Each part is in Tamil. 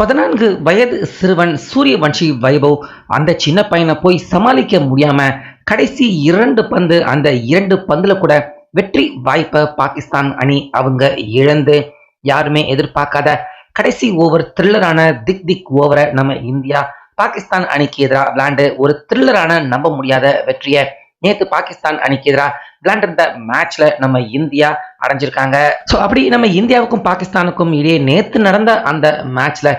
பதினான்கு வயது சிறுவன் சூரியவன்ஷி வைபவ். அந்த சின்ன பையனை போய் சமாளிக்க முடியாம கடைசி இரண்டு பந்து அந்த இரண்டு பந்துல கூட வெற்றி வாய்ப்பை பாகிஸ்தான் அணி அவங்க இழந்து. யாருமே எதிர்பார்க்காத கடைசி ஓவர் த்ரில்லரான திக் திக் ஓவரை நம்ம இந்தியா பாகிஸ்தான் அணிக்கு எதிராக விளையாண்டு ஒரு த்ரில்லரான நம்ப முடியாத வெற்றியை நேத்து பாகிஸ்தான் அணிக்கு எதிராக விளையாண்டிருந்த மேட்ச்ல நம்ம இந்தியா அடைஞ்சிருக்காங்க. ஸோ அப்படி நம்ம இந்தியாவுக்கும் பாகிஸ்தானுக்கும் இடையே நேத்து நடந்த அந்த மேட்ச்ல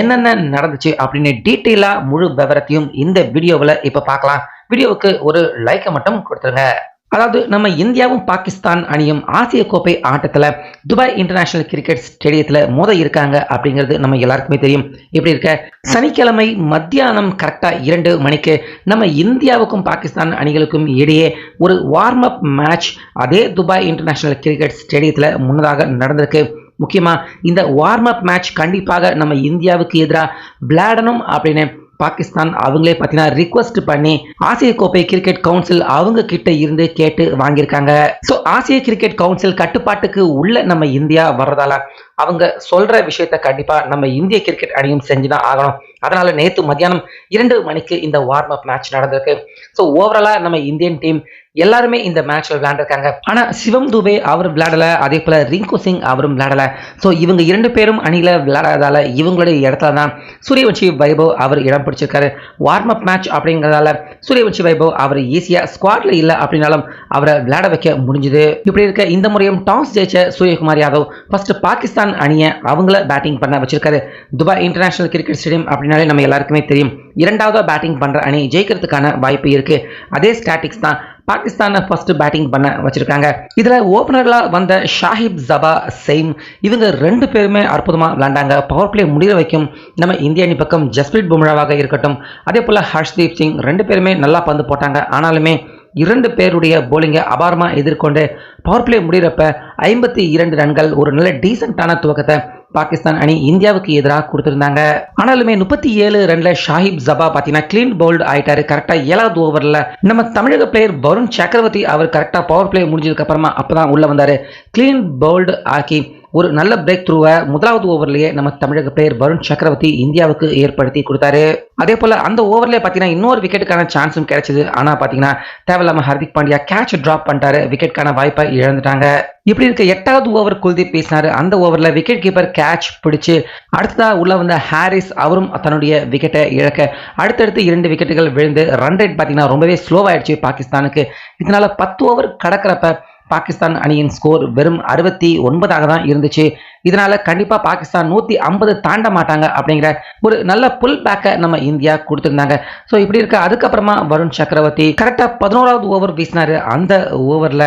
என்னென்ன நடந்துச்சு அப்படின்னு டீட்டெயிலா முழு விவரத்தையும் இந்த வீடியோவில் இப்போ பார்க்கலாம். வீடியோவுக்கு ஒரு லைக்கை மட்டும் கொடுத்துருங்க. அதாவது நம்ம இந்தியாவும் பாகிஸ்தான் அணியும் ஆசிய கோப்பை ஆட்டத்தில் துபாய் இன்டர்நேஷனல் கிரிக்கெட் ஸ்டேடியத்தில் மோத இருக்காங்க அப்படிங்கிறது நம்ம எல்லாருக்குமே தெரியும். இப்படி இருக்க? சனிக்கிழமை மத்தியானம் கரெக்டாக இரண்டு மணிக்கு நம்ம இந்தியாவுக்கும் பாகிஸ்தான் அணிகளுக்கும் இடையே ஒரு வார்ம் அப் மேட்ச் அதே துபாய் இன்டர்நேஷனல் கிரிக்கெட் ஸ்டேடியத்தில் முன்னதாக நடந்திருக்கு. முக்கியமாக இந்த வார்ம் அப் மேட்ச் கண்டிப்பாக நம்ம இந்தியாவுக்கு எதிராக விளையாடணும் அப்படின்னு பாகிஸ்தான் அவங்களே பார்த்தீங்கன்னா ரிக்வஸ்ட் பண்ணி ஆசிய கோப்பை கிரிக்கெட் கவுன்சில் அவங்க கிட்ட இருந்து கேட்டு வாங்கியிருக்காங்க. ஸோ ஆசிய கிரிக்கெட் கவுன்சில் கட்டுப்பாட்டுக்கு உள்ள நம்ம இந்தியா வர்றதால அவங்க சொல்ற விஷயத்த கண்டிப்பா நம்ம இந்திய கிரிக்கெட் அணியும் செஞ்சுதான் ஆகணும். அதனால நேத்து மத்தியானம் இரண்டு மணிக்கு இந்த வார்ம் அப் மேட்ச் நடந்திருக்கு. ஸோ ஓவராலா நம்ம இந்தியன் டீம் எல்லாருமே இந்த மேட்ச்ல விளையாண்டுருக்காங்க. ஆனா சிவம் துபே அவர் விளையாடல அதே போல ரிங்கு சிங் அவரும் விளையாடல. ஸோ இவங்க இரண்டு பேரும் அணியில விளையாடாதால இவங்களுடைய இடத்துல தான் சூரியவன்ஷி வைபவ் அவர் இடம் பிடிச்சிருக்காரு. வார்ம் அப் மேட்ச் அப்படிங்கிறதால சூரியவன்ஷி வைபவ் அவர் ஈஸியா ஸ்குவாட்ல இல்லை அப்படின்னாலும் அவரை விளையாட வைக்க முடிஞ்சுது. இப்படி இருக்க இந்த முறையும் டாஸ் ஜெயிச்ச சூரியகுமார் யாதவ் ஃபர்ஸ்ட் பாகிஸ்தான் அணியை அவங்கள பேட்டிங் பண்ண வச்சிருக்காரு. துபாய் இன்டர்நேஷனல் கிரிக்கெட் ஸ்டேடியம் அப்படின்னாலே நம்ம எல்லாருக்குமே தெரியும். இரண்டாவதாக பேட்டிங் பண்ணுற அணி ஜெயிக்கிறதுக்கான வாய்ப்பு இருக்குது அதே ஸ்டாட்டிக்ஸ் தான் பாகிஸ்தானை ஃபர்ஸ்ட் பேட்டிங் பண்ண வச்சுருக்காங்க. இதில் ஓப்பனரில் வந்த ஷாஹிப் ஜபா செய்ம் இவங்க ரெண்டு பேருமே அற்புதமாக விளாண்டாங்க. பவர் பிளே முடிகிற வைக்கும் நம்ம இந்திய அணி பக்கம் ஜஸ்பிரீத் பும்ராவாக இருக்கட்டும் அதே போல் ஹர்ஷ்தீப் சிங் ரெண்டு பேருமே நல்லா பந்து போட்டாங்க. ஆனாலுமே இரண்டு பேருடைய போலிங்கை அபாரமாக எதிர்கொண்டு பவர் பிளே முடிகிறப்ப ஐம்பத்தி இரண்டு ரன்கள் ஒரு நல்ல டீசெண்டான துவக்கத்தை பாகிஸ்தான் அணி இந்தியாவுக்கு எதிராக கொடுத்திருந்தாங்க. ஆனாலுமே முப்பத்தி ஏழு ரன்ல ஷாஹிப் ஜபா பாத்தீங்கன்னா கிளீன் பவுல்டு ஆயிட்டாரு. கரெக்டா ஏழாவது ஓவர்ல நம்ம தமிழக பிளேயர் வருண் சக்கரவர்த்தி அவர் கரெக்டா பவர் பிளே முடிஞ்சதுக்கு அப்புறமா அப்பதான் உள்ள வந்தாரு. கிளீன் பவுல்டு ஆக்கி ஒரு நல்ல பிரேக் த்ரூவை முதலாவது ஓவர்லேயே நம்ம தமிழக பிளேயர் வருண் சக்கரவர்த்தி இந்தியாவுக்கு ஏற்படுத்தி கொடுத்தாரு. அதே போல அந்த ஓவர்லேயே பார்த்தீங்கன்னா இன்னொரு விக்கெட்டுக்கான சான்ஸும் கிடைச்சது. ஆனால் பார்த்தீங்கன்னா தேவையில்லாமல் ஹர்திக் பாண்டியா கேட்ச் ட்ராப் பண்ணிட்டாரு. விக்கெட்டுக்கான வாய்ப்பை இழந்துட்டாங்க. இப்படி இருக்க எட்டாவது ஓவர் குல்தீப் பேசினாரு. அந்த ஓவரில் விக்கெட் கீப்பர் கேட்ச் பிடிச்சு அடுத்ததாக உள்ள வந்த ஹாரிஸ் அவரும் தன்னுடைய விக்கெட்டை இழக்க அடுத்தடுத்து இரண்டு விக்கெட்டுகள் விழுந்து ரன் ரேட் பார்த்தீங்கன்னா ரொம்பவே ஸ்லோவாயிடுச்சு பாகிஸ்தானுக்கு. இதனால பத்து ஓவர் கடக்கிறப்ப பாகிஸ்தான் அணியின் ஸ்கோர் வெறும் அறுபத்தி ஒன்பதாக தான் இருந்துச்சு. இதனால கண்டிப்பா பாகிஸ்தான் நூத்தி ஐம்பது தாண்ட மாட்டாங்க அப்படிங்கிற ஒரு நல்ல புல் பேக்கை நம்ம இந்தியா கொடுத்திருந்தாங்க. ஸோ இப்படி இருக்க அதுக்கப்புறமா வருண் சக்கரவர்த்தி கரெக்டா பதினோராவது ஓவர் வீசினாரு அந்த ஓவர்ல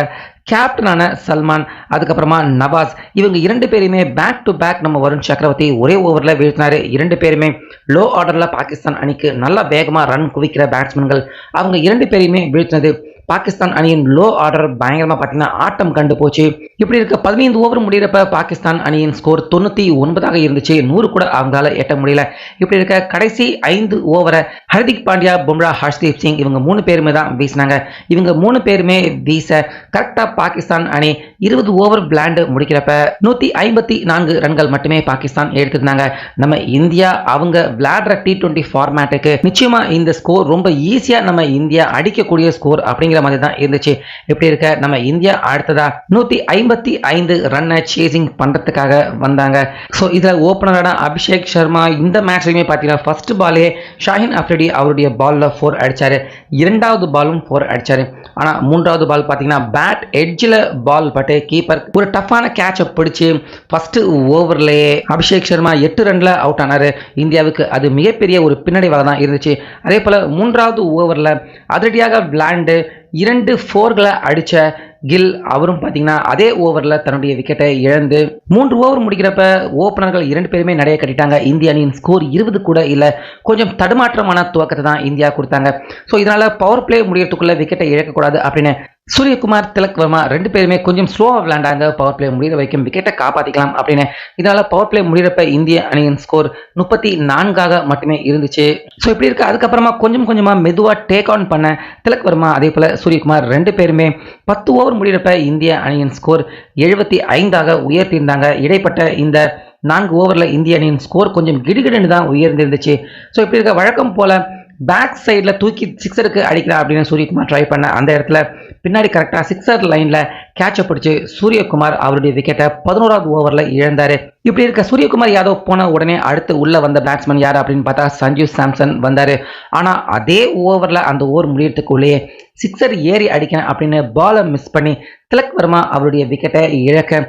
கேப்டனான சல்மான் அதுக்கப்புறமா நவாஸ். இவங்க இரண்டு பேருமே பேக் டு பேக் நம்ம வருண் சக்கரவர்த்தி ஒரே ஓவரில் வீழ்த்தினாரு. இரண்டு பேருமே லோ ஆர்டரில் பாகிஸ்தான் அணிக்கு நல்ல வேகமாக ரன் குவிக்கிற பேட்ஸ்மேன்கள் அவங்க இரண்டு பேரையுமே வீழ்த்தினது பாகிஸ்தான் அணியின் லோ ஆர்டர் பயங்கரமாக பார்த்தீங்கன்னா ஆட்டம் கண்டு போச்சு. இப்படி இருக்க பதினைந்து ஓவர் முடிகிறப்ப பாகிஸ்தான் அணியின் ஸ்கோர் தொண்ணூற்றி ஒன்பதாக இருந்துச்சு. நூறு கூட அவங்களால எட்ட முடியல. இப்படி இருக்க கடைசி ஐந்து ஓவரை ஹர்திக் பாண்டியா பும்ரா ஹர்ஷ்தீப் சிங் இவங்க மூணு பேருமே தான் வீசினாங்க. இவங்க மூணு பேருமே வீச கரெக்டாக பாகிஸ்தான் அணி இருபது ஓவர் பிளாண்டு முடிக்கிறப்ப நூற்றி ஐம்பத்தி நான்கு ரன்கள் மட்டுமே பாகிஸ்தான் எடுத்திருந்தாங்க. நம்ம இந்தியா அவங்க விளையாடுற டி டுவெண்ட்டி ஃபார்மேட்டுக்கு நிச்சயமா இந்த ஸ்கோர் ரொம்ப ஈஸியாக நம்ம இந்தியா அடிக்கக்கூடிய ஸ்கோர் அப்படிங்கிற மாதிரி தான் இருந்துச்சு. இப்படி இருக்க? நம்ம இந்தியா அடுத்ததா நூற்றி ஐம்பத்தி ஐந்து ரன்னை சேசிங் பண்ணுறதுக்காக வந்தாங்க. ஸோ இதில் ஓப்பனரான அபிஷேக் சர்மா இந்த மேட்ச்லையுமே பார்த்தீங்கன்னா ஃபர்ஸ்ட் பாலே ஷாஹின் அஃப்ரிடி அவருடைய பாலில் ஃபோர் அடிச்சாரு. இரண்டாவது பாலும் ஃபோர் அடிச்சாரு. ஆனால் மூன்றாவது பால் பார்த்தீங்கன்னா பேட் எட்ஜில் பால் பட்டு கீப்பர் ஒரு டஃப்பான கேட்சை பிடிச்சி ஃபர்ஸ்ட் ஓவர்லேயே அபிஷேக் சர்மா எட்டு ரன்ல அவுட் ஆனாரு. இந்தியாவுக்கு அது மிகப்பெரிய ஒரு பின்னடைவாக தான் இருந்துச்சு. அதே போல் மூன்றாவது ஓவரில் அதிரடியாக விளையாண்டு இரண்டு ஃபோர்களை அடித்த கில் அவரும் பார்த்தீங்கன்னா அதே ஓவரில் தன்னுடைய விக்கெட்டை இழந்து மூன்று ஓவர் முடிக்கிறப்ப ஓப்பனர்கள் இரண்டு பேருமே நிறைய கட்டிட்டாங்க. இந்திய அணியின் ஸ்கோர் இருபது கூட இல்லை. கொஞ்சம் தடுமாற்றமான துவக்கத்தை தான் இந்தியா கொடுத்தாங்க. ஸோ இதனால் பவர் பிளே முடியறதுக்குள்ளே விக்கெட்டை இழக்கக்கூடாது அப்படின்னு சூரியகுமார் திலக் வர்மா ரெண்டு பேருமே கொஞ்சம் ஸ்லோவாக விளையாண்டாங்க. பவர் பிளே முடிகிற வரைக்கும் விக்கெட்டை காப்பாற்றிக்கலாம் அப்படின்னு. இதனால் பவர் பிளே முடிகிறப்ப இந்திய அணியின் ஸ்கோர் முப்பத்தி நான்காக மட்டுமே இருந்துச்சு. ஸோ இப்படி இருக்க. அதுக்கப்புறமா கொஞ்சம் கொஞ்சமாக மெதுவாக டேக் ஆன் பண்ண திலக் வர்மா அதே போல் சூரியகுமார் ரெண்டு பேருமே பத்து ஓவர் முடிகிறப்ப இந்திய அணியின் ஸ்கோர் எழுபத்தி ஐந்தாக உயர்த்தியிருந்தாங்க. இடைப்பட்ட இந்த நான்கு ஓவரில் இந்திய அணியின் ஸ்கோர் கொஞ்சம் கிடுகிடுன்னு தான் உயர்ந்திருந்துச்சு. ஸோ இப்படி இருக்க வழக்கம் போல் பேக் சைடில் தூக்கி சிக்ஸருக்கு அடிக்கிறா அப்படின்னு சூரியகுமார் ட்ரை பண்ண அந்த இடத்துல பின்னாடி கரெக்டாக சிக்ஸர் லைனில் கேட்சை பிடிச்சி சூரியகுமார் அவருடைய விக்கெட்டை பதினோராவது ஓவரில் இழந்தார். இப்படி இருக்க சூரியகுமார் யாதவ் போன உடனே அடுத்து உள்ளே வந்த பேட்ஸ்மேன் யார் அப்படின்னு பார்த்தா சஞ்சீவ் சாம்சன் வந்தார். ஆனால் அதே ஓவரில் அந்த ஓவர் முடியறதுக்குள்ளேயே சிக்ஸர் ஏறி அடிக்கணும் அப்படின்னு பாலை மிஸ் பண்ணி திலக் வர்மா அவருடைய விக்கெட்டை இழக்க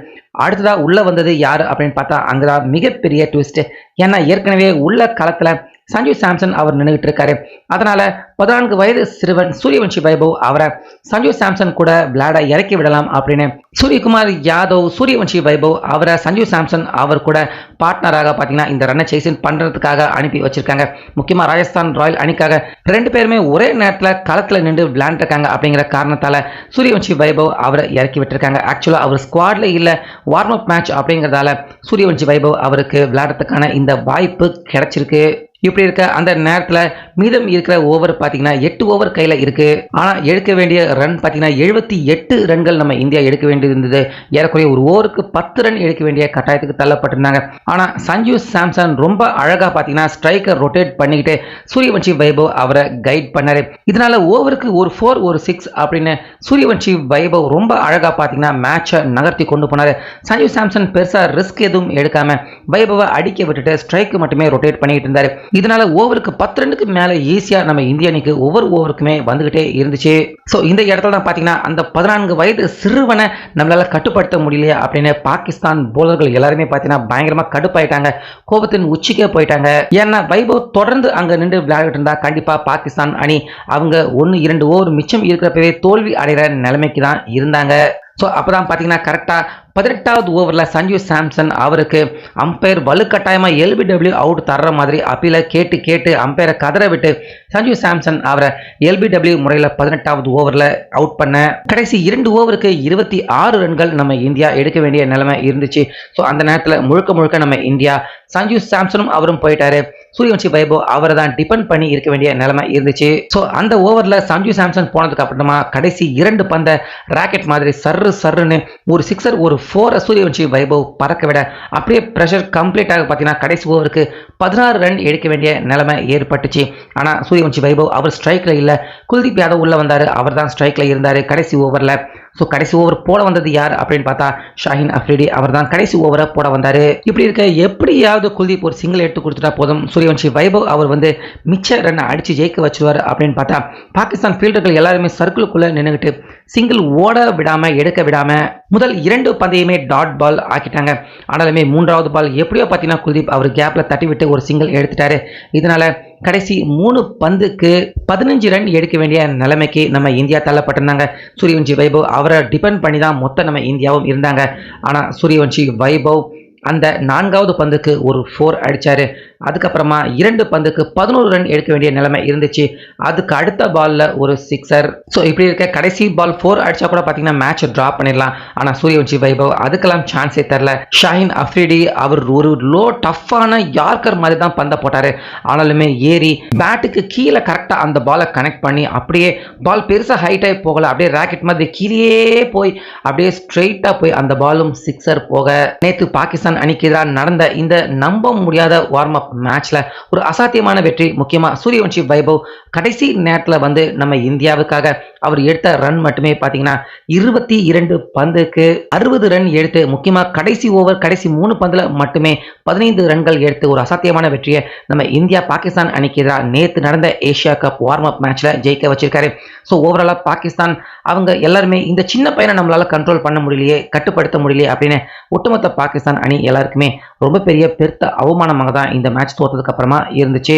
அடுத்ததாக உள்ளே வந்தது யார் அப்படின்னு பார்த்தா அங்கே தான் மிகப்பெரிய ட்விஸ்ட்டு ஏன்னா ஏற்கனவே உள்ள களத்தில் சஞ்சீவ் சாம்சன் அவர் நின்றுகிட்டு இருக்காரு அதனால பதினான்கு வயது சிறுவன் சூரியவன்ஷி வைபவ் அவரை சஞ்சு சாம்சன் கூட விளையாட இறக்கி விடலாம் அப்படின்னு சூரியகுமார் யாதவ் சூரியவன்ஷி வைபவ் அவரை சஞ்சீவ் சாம்சன் அவர் கூட பார்ட்னராக பார்த்தீங்கன்னா இந்த ரன்னை சேசின் பண்ணுறதுக்காக அனுப்பி வச்சிருக்காங்க. முக்கியமாக ராஜஸ்தான் ராயல் அணிக்காக ரெண்டு பேருமே ஒரே நேரத்தில் களத்தில் நின்று விளையாண்டுருக்காங்க அப்படிங்கிற காரணத்தால் சூரியவன்ஷி வைபவ் அவரை இறக்கி விட்டுருக்காங்க. ஆக்சுவலாக அவர் ஸ்குவாட்ல இல்லை வார்ம் அப் மேட்ச் அப்படிங்கிறதால சூரியவன்ஷி வைபவ் அவருக்கு விளையாடுறதுக்கான இந்த வாய்ப்பு கிடைச்சிருக்கு. இப்படி இருக்க அந்த நேரத்தில் மீதம் இருக்கிற ஓவர் பார்த்தீங்கன்னா எட்டு ஓவர் கையில் இருக்கு. ஆனால் எடுக்க வேண்டிய ரன் பார்த்தீங்கன்னா எழுபத்தி எட்டு ரன்கள் நம்ம இந்தியா எடுக்க வேண்டியது இருந்தது. ஏறக்குறைய ஒரு ஓவருக்கு பத்து ரன் எடுக்க வேண்டிய கட்டாயத்துக்கு தள்ளப்பட்டிருந்தாங்க. ஆனால் சஞ்சு சாம்சன் ரொம்ப அழகாக பார்த்தீங்கன்னா ஸ்ட்ரைக்கர் ரொட்டேட் பண்ணிக்கிட்டு சூரியவன்ஷி வைபவ் அவரை கைட் பண்ணார். இதனால ஓவருக்கு ஒரு ஃபோர் ஒரு சிக்ஸ் அப்படின்னு சூரியவன்ஷி வைபவ் ரொம்ப அழகாக பார்த்தீங்கன்னா மேட்சை நகர்த்தி கொண்டு போனார். சஞ்சு சாம்சன் பெருசாக ரிஸ்க் எதுவும் எடுக்காமல் வைபவை அடிக்க விட்டுட்டு ஸ்ட்ரைக்கு மட்டுமே ரொட்டேட் பண்ணிட்டு இருந்தார். இதனால ஓவருக்கு பத்து ரன்னுக்கு மேலே ஈஸியாக நம்ம இந்திய அணிக்கு ஒவ்வொரு ஓவருக்குமே வந்துகிட்டே இருந்துச்சு. ஸோ இந்த இடத்துல தான் பார்த்தீங்கன்னா அந்த பதினான்கு வயது சிறுவனை நம்மளால கட்டுப்படுத்த முடியலையா அப்படின்னு பாகிஸ்தான் போலர்கள் எல்லாருமே பார்த்தீங்கன்னா பயங்கரமாக கடுப்பாயிட்டாங்க. கோபத்தின் உச்சிக்கே போயிட்டாங்க. ஏன்னா வைபவ் தொடர்ந்து அங்கே நின்று விளையாடிட்டு இருந்தா கண்டிப்பாக பாகிஸ்தான் அணி அவங்க ஒன்று இரண்டு ஓவர் மிச்சம் இருக்கிறப்பவே தோல்வி அடைகிற நிலைமைக்கு தான் இருந்தாங்க. ஸோ அப்போ தான் பார்த்தீங்கன்னா கரெக்டாக பதினெட்டாவது ஓவரில் சஞ்சு சாம்சன் அவருக்கு அம்பையர் வலுக்கட்டாயமாக எல்பிடபிள்யூ அவுட் தர்ற மாதிரி அப்பீலை கேட்டு கேட்டு அம்பையரை கதற விட்டு சஞ்சு சாம்சன் அவரை எல்பிடபிள்யூ முறையில் பதினெட்டாவது ஓவரில் அவுட் பண்ண. கடைசி இரண்டு ஓவருக்கு இருபத்தி ஆறு ரன்கள் நம்ம இந்தியா எடுக்க வேண்டிய நிலைமை இருந்துச்சு. ஸோ அந்த நேரத்தில் முழுக்க முழுக்க நம்ம இந்தியா சஞ்சு சாம்சனும் அவரும் போயிட்டாரு. சூரியவன்சி வைபவ் அவரை தான் டிபெண்ட் பண்ணி இருக்க வேண்டிய நிலைமை இருந்துச்சு. ஸோ அந்த ஓவரில் சஞ்சு சாம்சன் போனதுக்கு அப்புறமா கடைசி இரண்டு பந்த ராக்கெட் மாதிரி சர்ரு சர்ருன்னு ஒரு சிக்ஸர் ஒரு ஃபோர் சூரியவன்ஷி வைபவ் பறக்க விட அப்படியே ப்ரெஷர் கம்ப்ளீட்டாக பார்த்தீங்கன்னா கடைசி ஓவருக்கு பதினாறு ரன் எடுக்க வேண்டிய நிலைமை ஏற்பட்டுச்சு. ஆனால் சூரியவன்ஷி வைபவ் அவர் ஸ்ட்ரைக்கில் இல்லை. குல்தீப் யாதவ் உள்ளே வந்தார். அவர் தான் ஸ்ட்ரைக்கில் இருந்தார் கடைசி ஓவரில் ஸோ கடைசி ஓவர் போட வந்தது யார் அப்படின்னு பார்த்தா ஷாஹின் அஃப்ரிடி அவர் தான் கடைசி ஓவரை போட வந்தார். இப்படி இருக்க எப்படியாவது குல்தீப் ஒரு சிங்கிள் எடுத்து கொடுத்துட்டா போதும். சூரியவன்ஷி வைபவ் அவர் வந்து மிச்ச ரன்னை அடித்து ஜெயிக்க வச்சுருவார் அப்படின்னு பார்த்தா பாகிஸ்தான் ஃபீல்டர்கள் எல்லாருமே சர்க்கிளுக்குள்ளே நின்றுக்கிட்டு சிங்கிள் ஓட விடாமல் எடுக்க விடாமல் முதல் இரண்டு பந்தையுமே டாட் பால் ஆக்கிட்டாங்க. ஆனாலுமே மூன்றாவது பால் எப்படியோ பார்த்தீங்கன்னா குல்தீப் அவர் கேப்பில் தட்டி விட்டு ஒரு சிங்கிள் எடுத்துட்டாரு. இதனால் கடைசி மூணு பந்துக்கு பதினஞ்சு ரன் எடுக்க வேண்டிய நிலைமைக்கு நம்ம இந்தியா தள்ளப்பட்டிருந்தாங்க. சூரியவன்ஷி வைபவ் அவரை டிபெண்ட் பண்ணி தான் மொத்தம் நம்ம இந்தியாவும் இருந்தாங்க. ஆனால் சூரியவன்ஷி வைபவ் அந்த நான்காவது பந்துக்கு ஒரு ஃபோர் அடித்தார் அதுக்கப்புறமா இரண்டு பந்துக்கு பதினோரு ரன் எடுக்க வேண்டிய நிலைமை இருந்துச்சு. அதுக்கு அடுத்த பாலில் ஒரு சிக்ஸர் ஸோ இப்படி இருக்க கடைசி பால் ஃபோர் அடித்தா கூட பார்த்தீங்கன்னா மேட்ச் ட்ராப் பண்ணிடலாம். ஆனால் சூரியவன்ஷி வைபவ் அதுக்கெல்லாம் சான்ஸே தரல. ஷாஹின் அஃப்ரிடி அவர் ஒரு லோ டஃப்பான யார்கர் மாதிரி தான் பந்தை போட்டார். ஆனாலுமே ஏறி பேட்டுக்கு கீழே கரெக்டாக அந்த பாலை கனெக்ட் பண்ணி அப்படியே பால் பெருசாக ஹைட்டாகி போகலை. அப்படியே ராக்கெட் மாதிரி கீழே போய் அப்படியே ஸ்ட்ரெயிட்டாக போய் அந்த பாலும் சிக்ஸர் போக. நேற்று பாகிஸ்தான் அணிக்கு எதிராக நடந்த இந்த நம்ப முடியாத வார்ம் அப் மேட்ச்ல ஒரு அசாத்தியமான வெற்றி முக்கியமா சூரியவன்ஷி வைபவ் கடைசி நேரத்தில் வந்து நம்ம இந்தியாவுக்காக அவர் எடுத்த ரன் மட்டுமே பார்த்தீங்கன்னா இருபத்தி இரண்டு பந்துக்கு அறுபது ரன் எடுத்து முக்கியமாக கடைசி ஓவர் கடைசி மூணு பந்தில் மட்டுமே பதினைந்து ரன்கள் எடுத்து ஒரு அசாத்தியமான வெற்றியை நம்ம இந்தியா பாகிஸ்தான் அணிக்கு எதிராக நேற்று நடந்த ஏஷியா கப் வார்ம் அப் மேட்ச்சில் ஜெயிக்க வச்சிருக்காரு. ஸோ ஓவராலாக பாகிஸ்தான் அவங்க எல்லாருமே இந்த சின்ன பையனை நம்மளால கண்ட்ரோல் பண்ண முடியலையே கட்டுப்படுத்த முடியலையே அப்படின்னு ஒட்டுமொத்த பாகிஸ்தான் அணி எல்லாருக்குமே ரொம்ப பெரிய பெருத்த அவமானமாக தான் இந்த மேட்ச் தோத்ததுக்கு அப்புறமா இருந்துச்சு.